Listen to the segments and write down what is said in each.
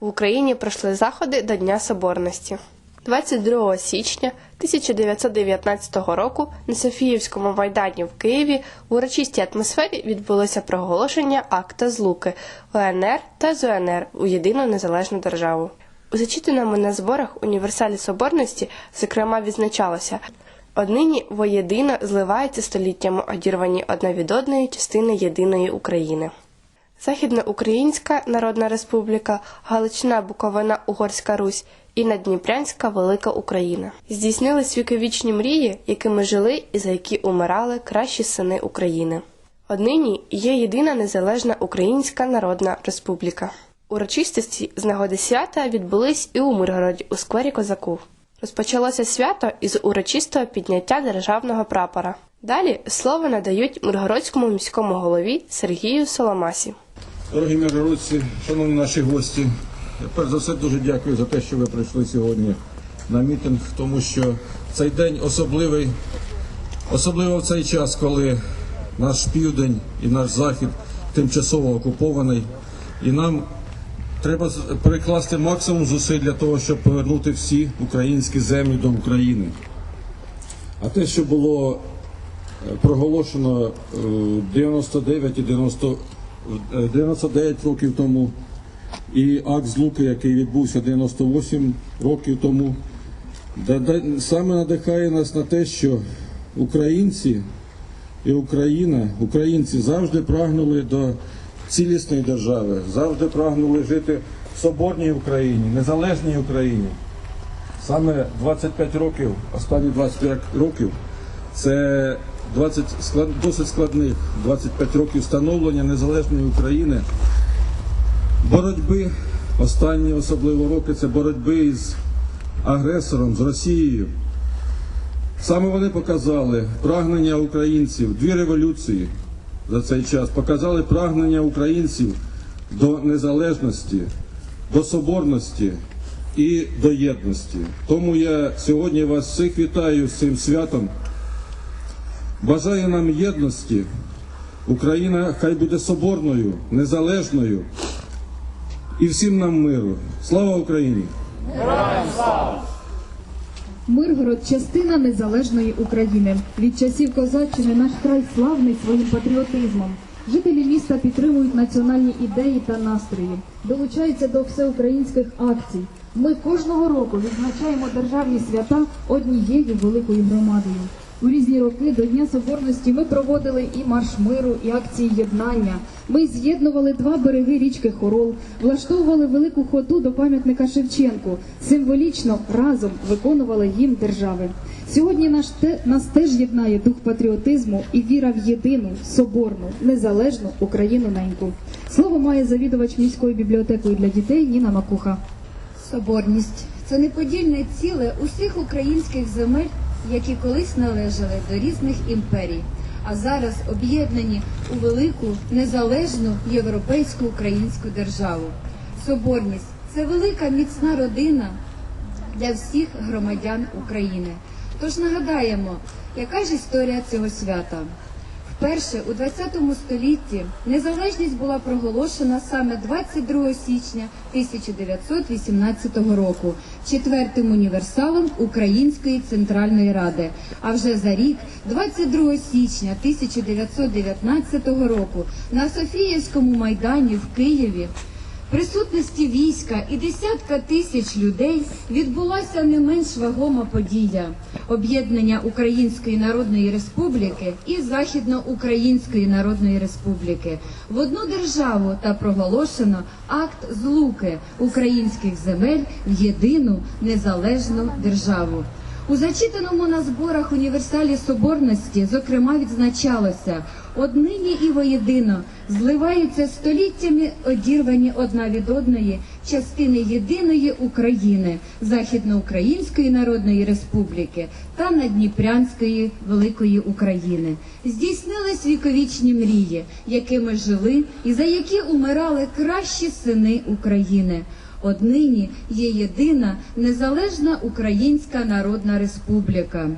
В Україні пройшли заходи до Дня Соборності. 22 січня 1919 року на Софіївському майдані в Києві в урочистій атмосфері відбулося проголошення акта злуки УНР та ЗУНР у єдину незалежну державу. У зачитаному на зборах універсалі Соборності зокрема відзначалося однині воєдино зливаються століттями одірвані одна від одної частини єдиної України. Західноукраїнська Народна Республіка, Галичина, Буковина, Угорська Русь і Надніпрянська Велика Україна здійснились віковічні мрії, якими жили і за які умирали кращі сини України. Однині є єдина незалежна Українська Народна Республіка. Урочистості з нагоди свята відбулись і у Миргороді у сквері козаків. Розпочалося свято із урочистого підняття державного прапора. Далі слово надають Миргородському міському голові Сергію Соломасі. Дорогі миргородці, шановні наші гості, я перш за все дуже дякую за те, що ви прийшли сьогодні на мітинг, тому що цей день особливий, особливо в цей час, коли наш південь і наш захід тимчасово окупований, і нам треба перекласти максимум зусиль для того, щоб повернути всі українські землі до України. А те, що було проголошено е, 99 і 90, е, 99 років тому, і акт злуки, який відбувся 98 років тому, саме надихає нас на те, що українці і Україна, українці завжди прагнули до цілісної держави, завжди прагнули жити в соборній Україні, незалежній Україні. Саме 25 років, останні 25 років, це 20 склад, досить складних 25 років становлення незалежної України, боротьби, останні особливо роки це боротьби із агресором, з Росією. Саме вони показали прагнення українців, дві революції за цей час, показали прагнення українців до незалежності, до соборності і до єдності. Тому я сьогодні вас всіх вітаю з цим святом. Бажаю нам єдності. Україна хай буде соборною, незалежною і всім нам миру. Слава Україні! Миргород частина незалежної України. Від часів козаччини наш край славний своїм патріотизмом. Жителі міста підтримують національні ідеї та настрої, долучаються до всеукраїнських акцій. Ми кожного року відзначаємо державні свята однією великою громадою. У різні роки до Дня Соборності ми проводили і марш миру, і акції єднання. Ми з'єднували два береги річки Хорол, влаштовували велику ходу до пам'ятника Шевченку. Символічно разом виконували гімн держави. Сьогодні наш те, нас теж єднає дух патріотизму і віра в єдину, соборну, незалежну Україну неньку. Слово має завідувач міською бібліотекою для дітей Ніна Макуха. Соборність це неподільне ціле усіх українських земель, які колись належали до різних імперій, а зараз об'єднані у велику незалежну європейську українську державу. Соборність це велика міцна родина для всіх громадян України. Тож нагадаємо, яка ж історія цього свята. Вперше у 20 столітті незалежність була проголошена саме 22 січня 1918 року четвертим універсалом Української Центральної Ради. А вже за рік, 22 січня 1919 року, на Софіївському майдані в Києві присутності війська і десятка тисяч людей відбулася не менш вагома подія об'єднання Української Народної Республіки і Західноукраїнської Народної Республіки в одну державу та проголошено акт злуки українських земель в єдину незалежну державу. У зачитаному на зборах універсалі Соборності, зокрема, відзначалося однині і воєдино зливаються століттями одірвані одна від одної частини єдиної України, Західноукраїнської Народної Республіки та Надніпрянської Великої України. Здійснились віковічні мрії, якими жили і за які умирали кращі сини України. Однині є єдина незалежна Українська Народна Республіка.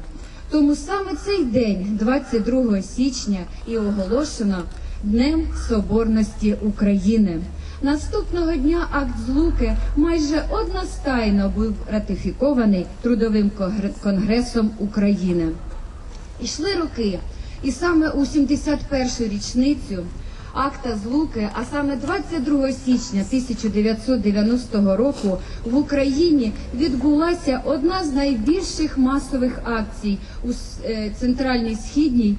Тому саме цей день, 22 січня, і оголошено Днем Соборності України. Наступного дня акт злуки майже одностайно був ратифікований Трудовим конгресом України. Ішли роки, і саме у 71-ю річницю акта злуки, а саме 22 січня 1990 року в Україні відбулася одна з найбільших масових акцій у е, центральній східній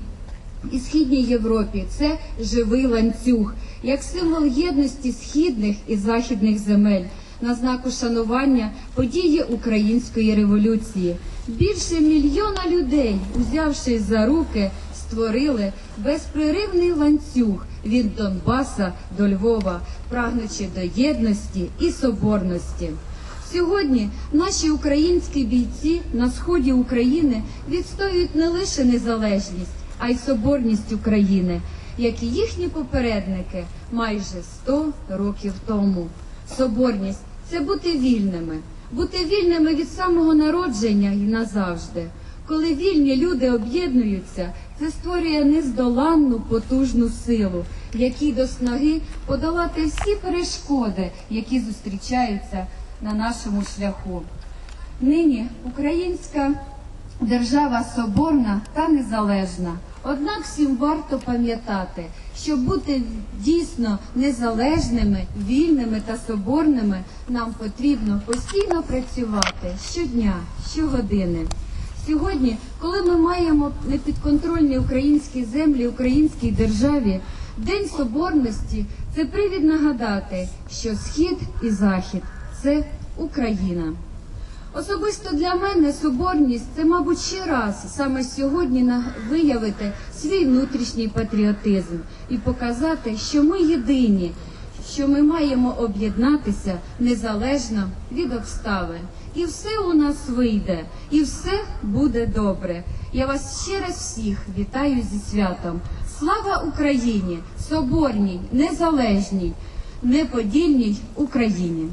і східній Європі. Це живий ланцюг, як символ єдності східних і західних земель. На знаку шанування події української революції. Більше мільйона людей, узявшись за руки, створили безпреривний ланцюг від Донбаса до Львова, прагнучи до єдності і соборності. Сьогодні наші українські бійці на сході України відстоюють не лише незалежність, а й соборність України, як і їхні попередники майже 100 років тому. Соборність це бути вільними, бути вільними від самого народження і назавжди. Коли вільні люди об'єднуються, це створює нездоланну потужну силу, якій до снаги подолати всі перешкоди, які зустрічаються на нашому шляху. Нині українська держава соборна та незалежна. Однак всім варто пам'ятати, щоб бути дійсно незалежними, вільними та соборними, нам потрібно постійно працювати щодня, щогодини. Сьогодні, коли ми маємо непідконтрольні українські землі українській державі, День Соборності це привід нагадати, що схід і захід це Україна. Особисто для мене соборність це, мабуть, ще раз саме сьогодні виявити свій внутрішній патріотизм і показати, що ми єдині, що ми маємо об'єднатися незалежно від обставин. І все у нас вийде, і все буде добре. Я вас ще раз всіх вітаю зі святом. Слава Україні! Соборній, незалежній, неподільній Україні!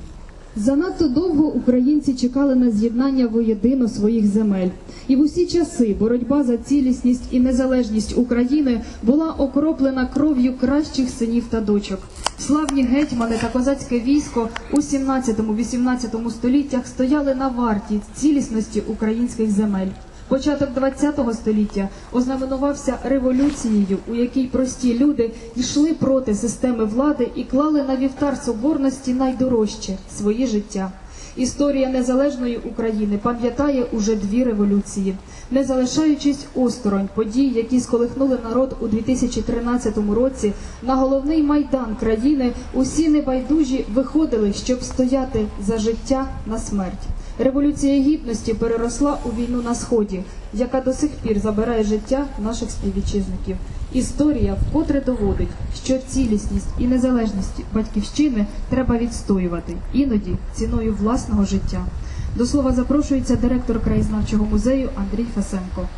Занадто довго українці чекали на з'єднання воєдино своїх земель. І в усі часи боротьба за цілісність і незалежність України була окроплена кров'ю кращих синів та дочок. Славні гетьмани та козацьке військо у 17-18 століттях стояли на варті цілісності українських земель. Початок ХХ століття ознаменувався революцією, у якій прості люди йшли проти системи влади і клали на вівтар соборності найдорожче своє життя. Історія незалежної України пам'ятає уже дві революції, не залишаючись осторонь подій, які сколихнули народ у 2013 році. На головний майдан країни усі небайдужі виходили, щоб стояти за життя на смерть. Революція гідності переросла у війну на сході, яка до сих пір забирає життя наших співвітчизників. Історія вкотре доводить, що цілісність і незалежність батьківщини треба відстоювати, іноді ціною власного життя. До слова запрошується директор краєзнавчого музею Андрій Фасенко.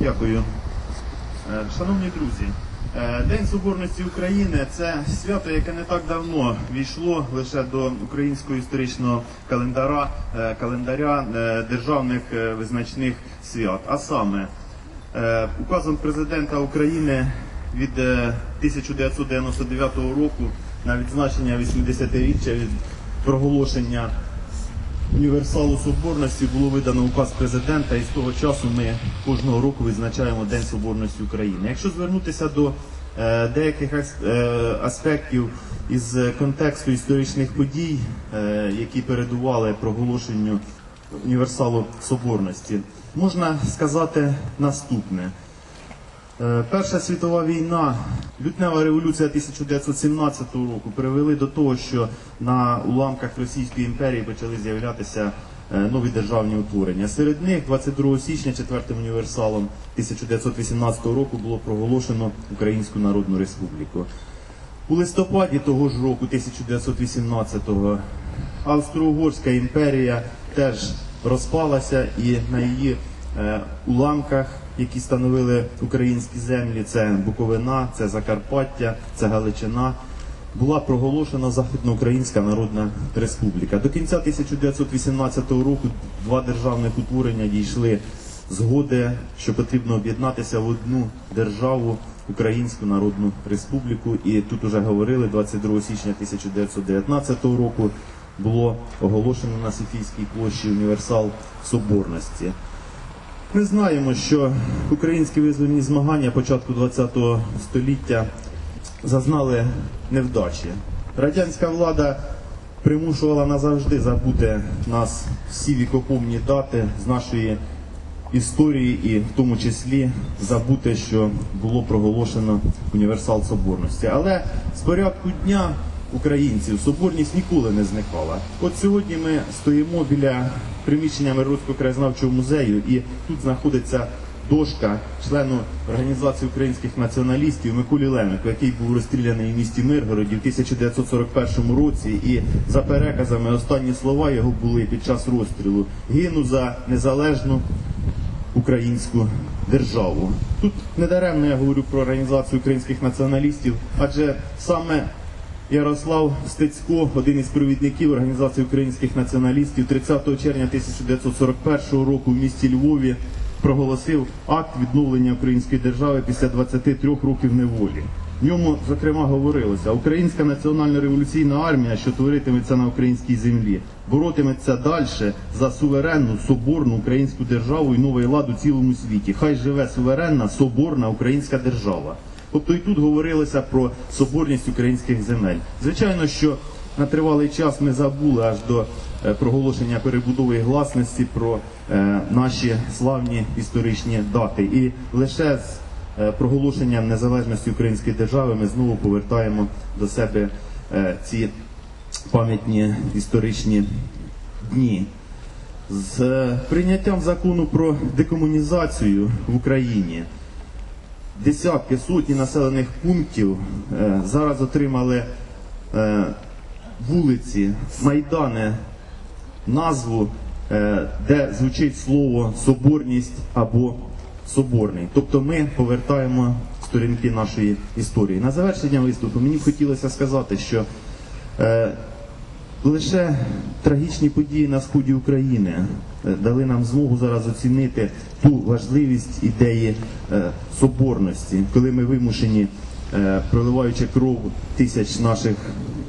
Дякую. Е, Шановні друзі, День Соборності України це свято, яке не так давно війшло лише до українського історичного календаря, е, календаря е, державних е, визначних свят. А саме е, указом президента України від е, 1999 року на відзначення 80-річчя від проголошення універсалу соборності було видано указ президента, і з того часу ми кожного року відзначаємо День Соборності України. Якщо звернутися до е, деяких е, аспектів із контексту історичних подій, е, які передували проголошенню універсалу соборності, можна сказати наступне. Перша світова війна, лютнева революція 1917 року привели до того, що на уламках Російської імперії почали з'являтися е, нові державні утворення. Серед них 22 січня четвертим універсалом 1918 року було проголошено Українську Народну Республіку. У листопаді того ж року, 1918-го, Австро-Угорська імперія теж розпалася і на її е, уламках, які становили українські землі, це Буковина, це Закарпаття, це Галичина, була проголошена Західноукраїнська Народна Республіка. До кінця 1918 року два державних утворення дійшли згоди, що потрібно об'єднатися в одну державу Українську Народну Республіку. І тут уже говорили 22 січня 1919 року було оголошено на Софійській площі універсал Соборності. Ми знаємо, що українські визвольні змагання початку ХХ століття зазнали невдачі. Радянська влада примушувала назавжди забути нас всі вікопомні дати з нашої історії, і в тому числі забути, що було проголошено універсал соборності. Але з порядку дня українців соборність ніколи не зникала. От сьогодні ми стоїмо біля приміщення Миргородського краєзнавчого музею, і тут знаходиться дошка члену організації українських націоналістів Миколі Лемику, який був розстріляний в місті Миргороді в 1941 році. І за переказами останні слова його були під час розстрілу: гину за незалежну українську державу. Тут недаремно я говорю про організацію українських націоналістів, адже саме Ярослав Стецько, один із провідників організації українських націоналістів, 30 червня 1941 року в місті Львові проголосив акт відновлення української держави після 23 років неволі. В ньому, зокрема, говорилося, Українська національна революційна армія, що творитиметься на українській землі, боротиметься далі за суверенну, соборну українську державу і новий лад у цілому світі. Хай живе суверенна, соборна українська держава. Тобто і тут говорилося про соборність українських земель. Звичайно, що на тривалий час ми забули аж до е, проголошення перебудови гласності про е, наші славні історичні дати. І лише з е, проголошенням незалежності української держави ми знову повертаємо до себе ці пам'ятні історичні дні. З прийняттям закону про декомунізацію в Україні десятки, сотні населених пунктів е, зараз отримали е, вулиці, майдани, назву, е, де звучить слово соборність або соборний. Тобто ми повертаємо сторінки нашої історії. На завершення виступу мені б хотілося сказати, що Лише трагічні події на сході України е, дали нам змогу зараз оцінити ту важливість ідеї е, соборності, коли ми вимушені, е, проливаючи кров тисяч наших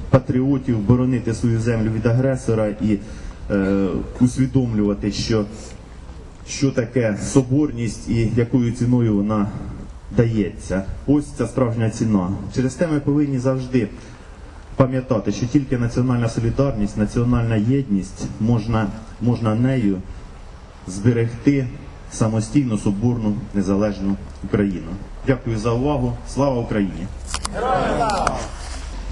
патріотів, боронити свою землю від агресора і усвідомлювати, що, що таке соборність і якою ціною вона дається. Ось ця справжня ціна. Через те ми повинні завжди пам'ятати, що тільки національна солідарність, національна єдність можна, можна нею зберегти самостійну, соборну, незалежну Україну. Дякую за увагу. Слава Україні!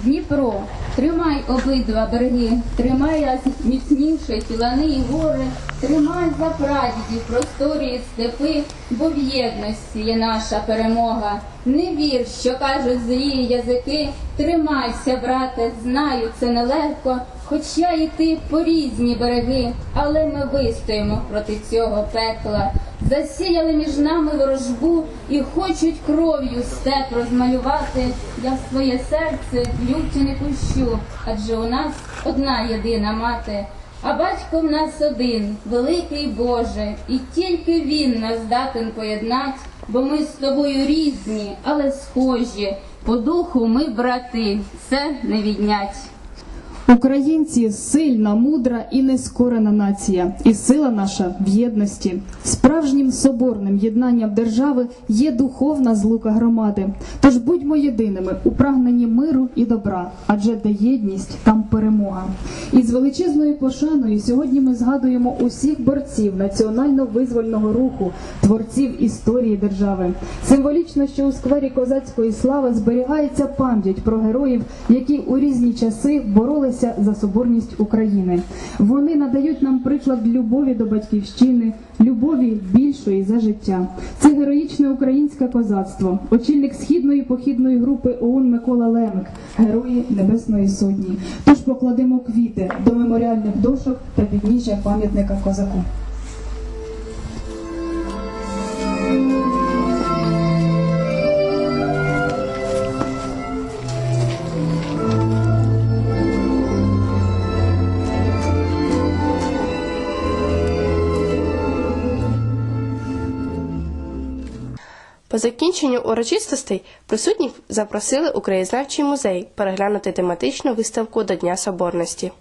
Дніпро, тримай обидва береги, тримай міцніше ті лани і гори, тримай за прадідів просторі і степи, бо в єдності є наша перемога. Не вір, що кажуть злі язики, тримайся, брате, знаю, це нелегко, хоча і ти по різні береги, але ми вистоїмо проти цього пекла. Засіяли між нами ворожбу і хочуть кров'ю степ розмалювати. Я своє серце люті не пущу, адже у нас одна єдина мати. А батько в нас один, великий Боже, і тільки він нас здатен поєднать, бо ми з тобою різні, але схожі. По духу ми брати, це не віднять. Українці сильна, мудра і нескорена нація, і сила наша в єдності. Справжнім соборним єднанням держави є духовна злука громади. Тож будьмо єдиними у прагненні миру і добра, адже де єдність, там перемога. І з величезною пошаною сьогодні ми згадуємо усіх борців національно-визвольного руху, творців історії держави. Символічно, що у сквері козацької слави зберігається пам'ять про героїв, які у різні часи боролися за соборність України. Вони надають нам приклад любові до батьківщини, любові більшої за життя. Це героїчне українське козацтво, очільник східної похідної групи ОУН Микола Лемик, герої Небесної Сотні. Тож покладемо квіти до меморіальних дошок та підніжжя пам'ятника козаку. По закінченню урочистостей присутніх запросили у краєзнавчий музей переглянути тематичну виставку до Дня Соборності.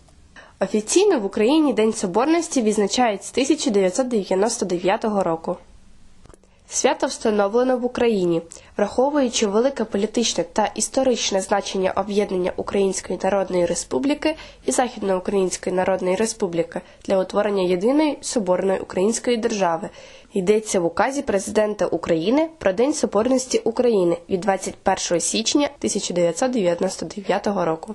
Офіційно в Україні День Соборності відзначають з 1999 року. Свято встановлено в Україні, враховуючи велике політичне та історичне значення об'єднання Української Народної Республіки і Західноукраїнської Народної Республіки для утворення єдиної соборної української держави. Йдеться в указі президента України про День Соборності України від 21 січня 1999 року.